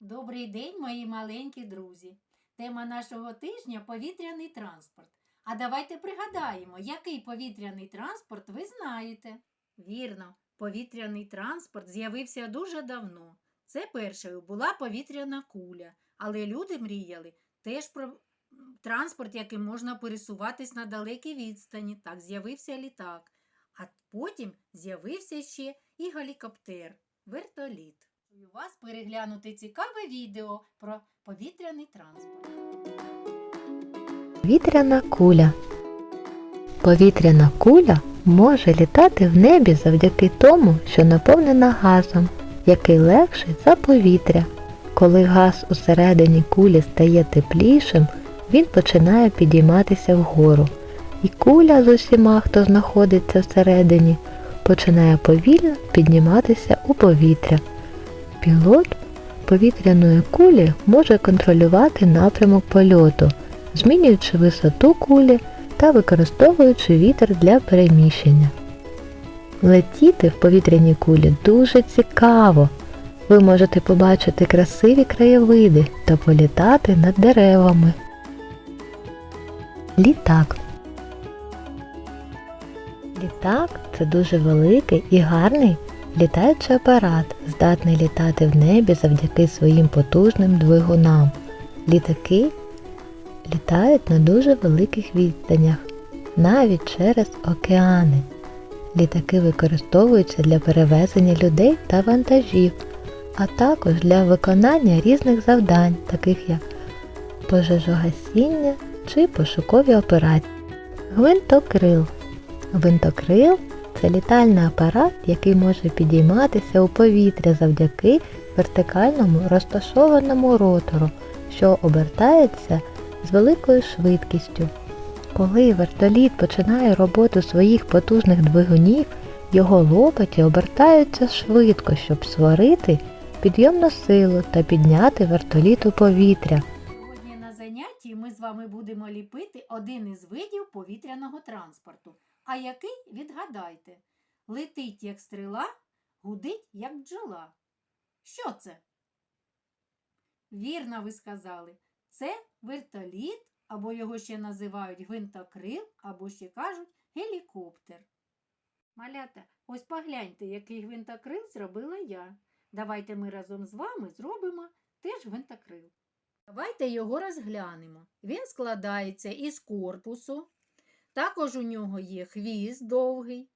Добрий день, мої маленькі друзі. Тема нашого тижня повітряний транспорт. А давайте пригадаємо, який повітряний транспорт ви знаєте. Вірно, повітряний транспорт з'явився дуже давно. Це першою була повітряна куля, але люди мріяли теж про транспорт, яким можна пересуватись на далекій відстані. Так з'явився літак. А потім з'явився ще і гелікоптер, вертоліт. Пропоную вас переглянути цікаве відео про повітряний транспорт. Повітряна куля. Повітряна куля може літати в небі завдяки тому, що наповнена газом, який легший за повітря. Коли газ усередині кулі стає теплішим, він починає підійматися вгору. І куля з усіма, хто знаходиться всередині, починає повільно підніматися у повітря. Пілот повітряної кулі може контролювати напрямок польоту, змінюючи висоту кулі та використовуючи вітер для переміщення. Летіти в повітряній кулі дуже цікаво. Ви можете побачити красиві краєвиди та політати над деревами. Літак. Літак це дуже великий і гарний літаючий апарат, здатний літати в небі завдяки своїм потужним двигунам. Літаки літають на дуже великих відстанях, навіть через океани. Літаки використовуються для перевезення людей та вантажів, а також для виконання різних завдань, таких як пожежогасіння чи пошукові операції. Гвинтокрил. Гвинтокрил це літальний апарат, який може підійматися у повітря завдяки вертикальному розташованому ротору, що обертається з великою швидкістю. Коли вертоліт починає роботу своїх потужних двигунів, його лопаті обертаються швидко, щоб створити підйомну силу та підняти вертоліт у повітря. Сьогодні на занятті ми з вами будемо ліпити один із видів повітряного транспорту. А який відгадайте? Летить як стріла, гудить як бджола. Що це? Вірно ви сказали. Це вертоліт, або його ще називають гвинтокрил, або ще кажуть гелікоптер. Малята, ось погляньте, який гвинтокрил зробила я. Давайте ми разом з вами зробимо теж гвинтокрил. Давайте його розглянемо. Він складається із корпусу. Також у нього є хвіст довгий.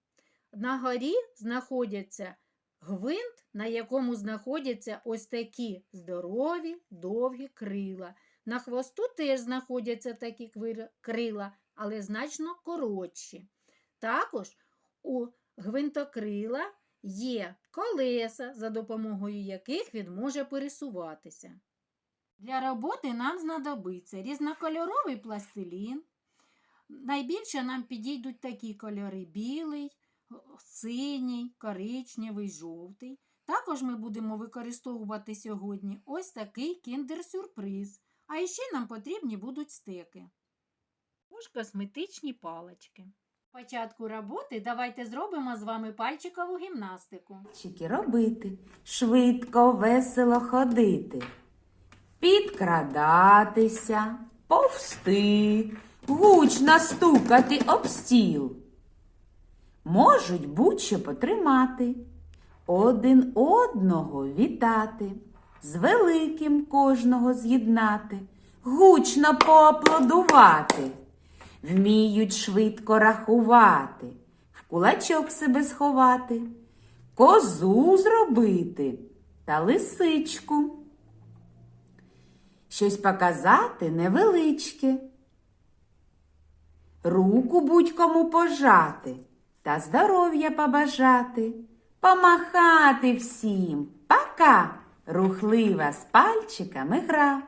На горі знаходяться гвинт, на якому знаходяться ось такі здорові довгі крила. На хвосту теж знаходяться такі крила, але значно коротші. Також у гвинтокрила є колеса, за допомогою яких він може пересуватися. Для роботи нам знадобиться різнокольоровий пластилін. Найбільше нам підійдуть такі кольори білий, синій, коричневий, жовтий. Також ми будемо використовувати сьогодні ось такий кіндер-сюрприз. А ще нам потрібні будуть стеки. Також косметичні палички. Початку роботи давайте зробимо з вами пальчикову гімнастику. Пальчики робити, швидко, весело ходити, підкрадатися, повсти, гучно стукати об стіл. Можуть будь-що потримати, один одного вітати, з великим кожного з'єднати, гучно поаплодувати, вміють швидко рахувати, в кулачок себе сховати козу зробити та лисичку. Щось показати невеличке. Руку будь-кому пожати та здоров'я побажати, помахати всім. Пока! Рухлива з пальчиками гра.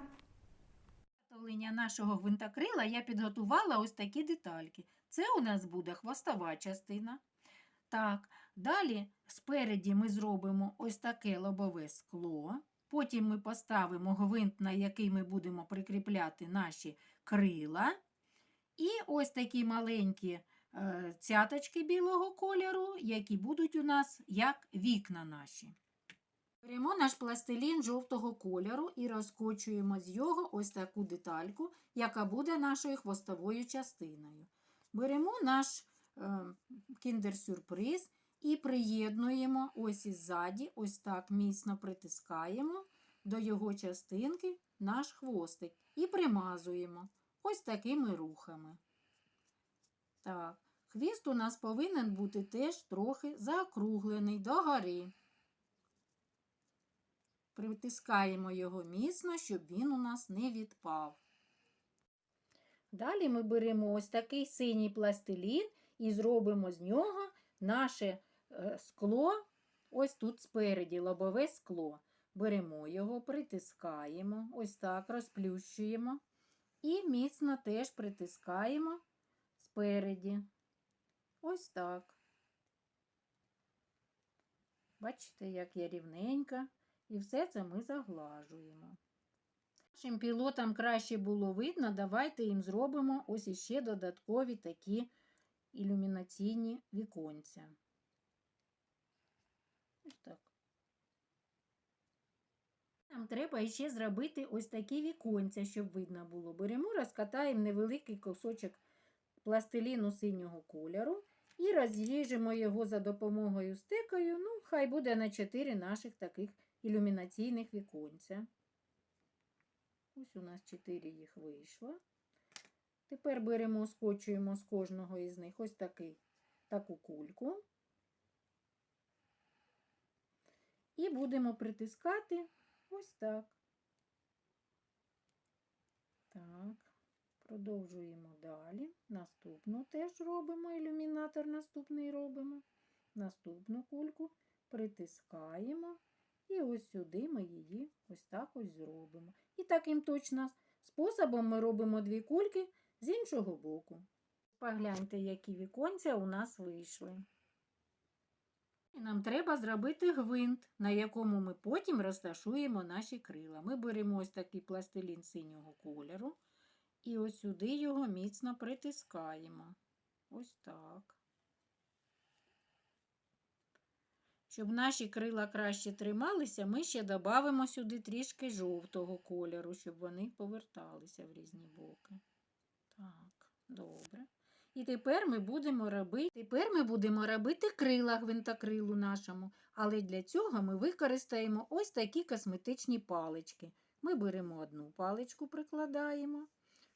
Виготовлення нашого гвинтокрила я підготувала ось такі детальки. Це у нас буде хвостова частина. Так, далі спереді ми зробимо ось таке лобове скло. Потім ми поставимо гвинт, на який ми будемо прикріпляти наші крила. І ось такі маленькі е, цяточки білого кольору, які будуть у нас як вікна наші. Беремо наш пластилін жовтого кольору і розкочуємо з його ось таку детальку, яка буде нашою хвостовою частиною. Беремо наш е, кіндер-сюрприз і приєднуємо ось іззаді, ось так міцно притискаємо до його частинки наш хвостик і примазуємо ось такими рухами. Так, хвіст у нас повинен бути теж трохи заокруглений догори. Притискаємо його міцно, щоб він у нас не відпав. Далі ми беремо ось такий синій пластилін і зробимо з нього наше е, скло, ось тут спереді, лобове скло. Беремо його, притискаємо, ось так розплющуємо і міцно теж притискаємо спереді. Ось так. Бачите, як я рівненька. І все це ми заглажуємо. Нашим пілотам краще було видно, давайте їм зробимо ось іще додаткові такі ілюмінаційні віконця. Ось так. Нам треба ще зробити ось такі віконця, щоб видно було. Беремо, розкатаємо невеликий кусочок пластиліну синього кольору і розріжемо його за допомогою стикою. Ну, хай буде на 4 наших таких ілюмінаційних віконця. Ось у нас 4 їх вийшло. Тепер беремо, скочуємо з кожного із них ось такий, таку кульку. І будемо притискати ось так. Так, продовжуємо далі. Наступну теж робимо, ілюмінатор наступний робимо. Наступну кульку притискаємо. І ось сюди ми її ось так ось зробимо. І таким точно способом ми робимо дві кульки з іншого боку. Погляньте, які віконця у нас вийшли. Нам треба зробити гвинт, на якому ми потім розташуємо наші крила. Ми беремо ось такий пластилін синього кольору і ось сюди його міцно притискаємо. Ось так. Щоб наші крила краще трималися, ми ще додамо сюди трішки жовтого кольору, щоб вони поверталися в різні боки. Так, добре. І тепер ми будемо робити, тепер ми будемо робити крила гвинтокрилу нашому, але для цього ми використаємо ось такі косметичні палички. Ми беремо одну паличку, прикладаємо,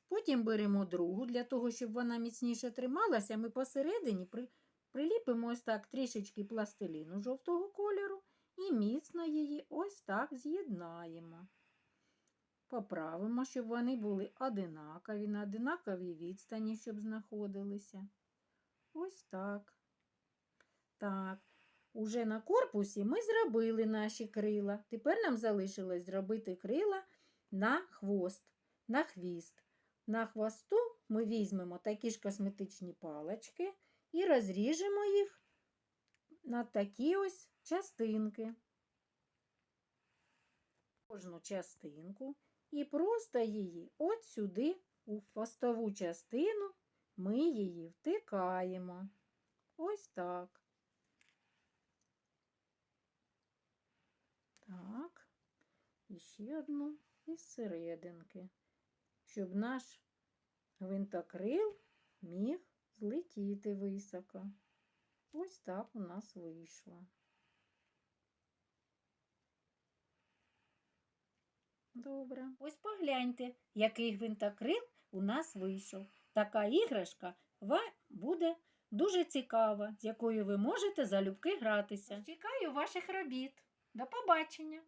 потім беремо другу, для того, щоб вона міцніше трималася, ми посередині при... Приліпимо ось так трішечки пластиліну жовтого кольору і міцно її ось так з'єднаємо. Поправимо, щоб вони були одинакові, на одинаковій відстані, щоб знаходилися. Ось так. Так, уже на корпусі ми зробили наші крила. Тепер нам залишилось зробити крила на хвост, на хвіст. На хвосту ми візьмемо такі ж косметичні палочки і розріжемо їх на такі ось частинки. Кожну частинку і просто її от сюди, у хвостову частину, ми її втикаємо. Ось так. Так, і ще одну із серединки, щоб наш гвинтокрил міг злетіти високо. Ось так у нас вийшло. Добре. Ось погляньте, який гвинтокрил у нас вийшов. Така іграшка вам буде дуже цікава, з якою ви можете залюбки гратися. Чекаю ваших робіт. До побачення!